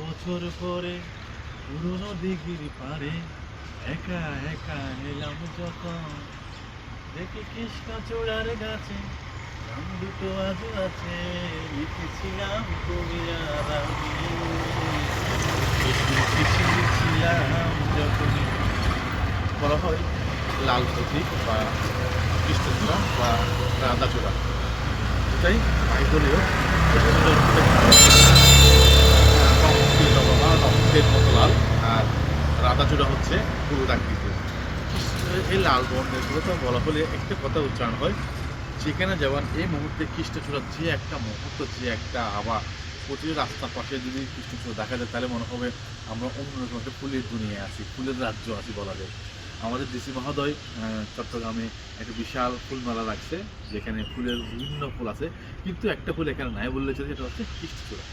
বছর পরে পুরনো দিঘির পারে একা একা এলাম যখন। দেখি কৃষ্ণ চূড়ার গাছে আম দুটো আজও আছে, লিখেছিলাম তুমি আর আমি। বলা হয় লাল বা কৃষ্ণচূড়া বা রাধাচূড়া এটাই বাইদলীয় রক্তের মতো লাল আর রাধাচূড়া হচ্ছে হলুদ আকৃতির এই লাল বর্ণের কথা বলা হলে একটা কথা উচ্চারণ হয়, সেখানে যেমন এই মুহূর্তে কৃষ্ণচূড়ার যে একটা মুহূর্ত, যে একটা আবার প্রতিটি রাস্তার পাশে যদি কৃষ্ণচূড়া দেখা যায়, তাহলে মনে হবে আমরা অন্যরকম একটা ফুলের দুনিয়ায় আছি, ফুলের রাজ্য আছি বলা যায়। আমাদের ডিসি মহোদয় চট্টগ্রামে একটা বিশাল ফুলমেলা রাখছে, যেখানে ফুলের বিভিন্ন ফুল আছে, কিন্তু একটা ফুল এখানে নাই বললে চলে, সেটা হচ্ছে কৃষ্ণচূড়া।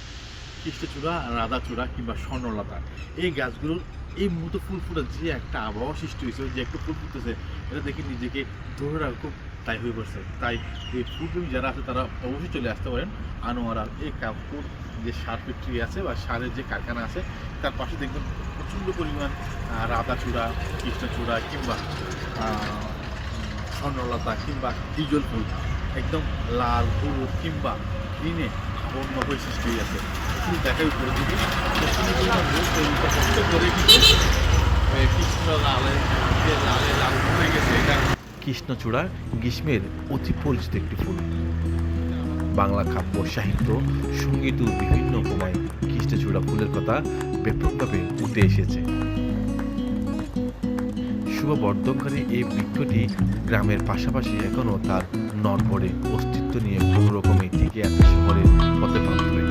কৃষ্ণচূড়া, রাধাচূড়া কিংবা স্বর্ণলতা। এই গাছগুলোর এই মুহূর্তে ফুল ফুটার যে একটা আবহাওয়া সৃষ্টি হয়েছে যে একটা ফুল ফুটতেছে এটা দেখে নিজেকে ধরে রাখা খুব তাই হয়ে পড়ছে। তাই এই ফুলপ্রেমী যারা আছে তারা অবশ্যই চলে আসতে পারেন আনোয়ারা এই কাপড় যে সার ফ্যাক্টরি আছে বা সারের যে কারখানা আছে তার পাশে দেখবেন প্রচণ্ড পরিমাণ আহ, রাধাচূড়া কৃষ্ণচূড়া কিংবা স্বর্ণলতা কিংবা ডিজল ফুল একদম লাল হলুদ কিংবা গ্রিনে বন্য হয়ে সৃষ্টি হয়ে আছে। কৃষ্ণচূড়া গ্রীষ্মের অতি পরিচিত একটি ফুল। বাংলা কাব্য সাহিত্য, সংগীত বিভিন্ন উপমায় কৃষ্ণচূড়া ফুলের কথা ব্যাপকভাবে উঠে এসেছে। শুভবর্ধনকারী এই বৃক্ষটি গ্রামের পাশাপাশি এখনও তার নড়বড়ে অস্তিত্ব নিয়ে কোনো রকমে টিকে আছে শহরের পথে প্রান্তরে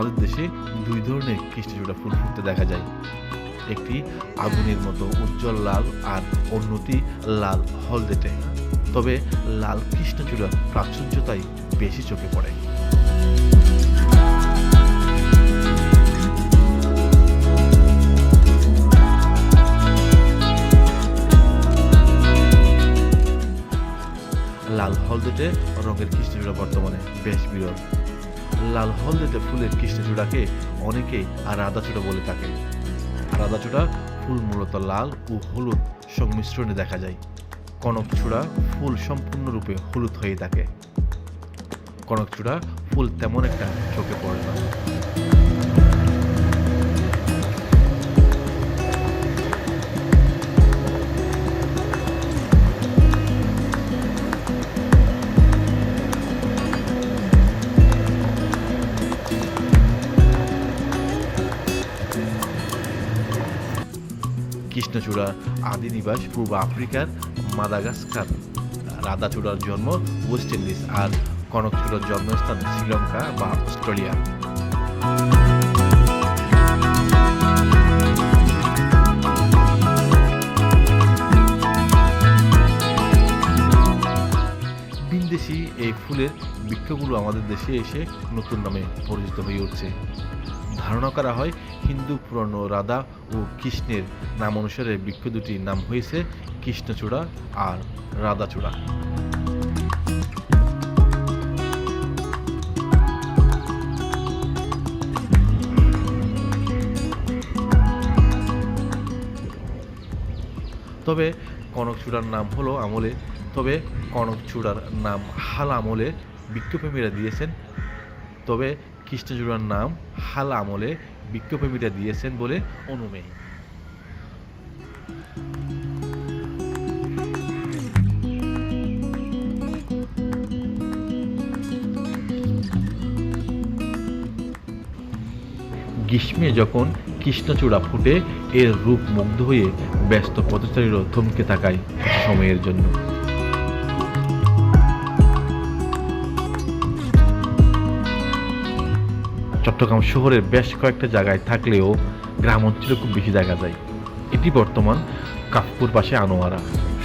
আমাদের দেশে দুই ধরনের কৃষ্ণচূড়া ফুল ফুটতে দেখা যায়। একটি আগুনের মতো উজ্জ্বল লাল আর অন্যটি লাল হলদেটে। তবে লাল কৃষ্ণচূড়ার প্রাচুর্যতাই বেশি চোখে পড়ে। লাল হলদেটে রঙের কৃষ্ণচূড়া বর্তমানে বেশ বিরল। লাল হলদেতে ফুলের কৃষ্ণচূড়াকে অনেকে আর রাধাচূড়া বলে থাকে। রাধাচূড়া ফুল মূলত লাল ও হলুদ সংমিশ্রণে দেখা যায়। কনকচূড়া ফুল সম্পূর্ণরূপে হলুদ হয়ে থাকে। কনকচূড়া ফুল তেমন একটা চোখে পড়ে না। কৃষ্ণচূড়া আদি নিবাস পূর্ব আফ্রিকার মাদাগাস্কার। রাধাচূড়ার জন্ম ওয়েস্ট ইন্ডিজ আর কনকচূড়ার জন্মস্থান শ্রীলঙ্কা বা অস্ট্রেলিয়া। এই বৃক্ষগুলো আমাদের দেশে এসে নতুন নামে পরিচিত হয়ে উঠছে। ধারণা করা হয়, হিন্দু পুরাণ রাধা ও কৃষ্ণের নাম অনুসারে বৃক্ষ দুটির নাম হয়েছে কৃষ্ণচূড়া আর রাধাচূড়া। তবে কনকচূড়ার নাম হলো আমলে তবে কনকচূড়ার নাম হাল আমলে বৃক্ষপ্রেমীরা দিয়েছেন। তবে কৃষ্ণচূড়ার নাম হাল আমলে বৃক্ষপ্রেমীরা দিয়েছেন বলে অনুমেয়। গ্রীষ্মে যখন কৃষ্ণচূড়া ফুটে, এর রূপ মুগ্ধ হয়ে ব্যস্ত পথচারীরও থমকে থাকায় সময়ের জন্য। চট্টগ্রাম শহরের বেশ কয়েকটা জায়গায় থাকলেও গ্রাম অঞ্চলে খুব বেশি দেখা যায়। এটি বর্তমান কাফপুর পাশে আনোয়ারা।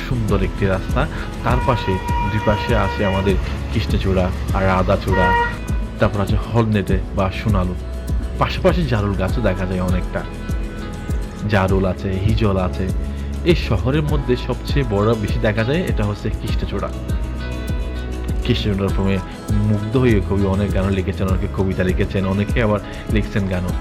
সুন্দর একটি রাস্তা। তার পাশে দুই পাশে আছে আমাদের কৃষ্ণচূড়া আর রাধাচূড়া। তারপর আছে হলনেটে বা সোনালু। পাশাপাশি জারুল গাছও দেখা যায় অনেকটা। জারুল আছে, হিজল আছে। এই শহরের মধ্যে সবচেয়ে বড় বেশি দেখা যায় এটা হচ্ছে কৃষ্ণচূড়া। কৃষ্ণচূড়ার প্রেমে মুগ্ধ হয়ে কবি অনেক গানও লিখেছেন অনেকে কবিতা লিখেছেন অনেকে আবার লিখছেন গানও।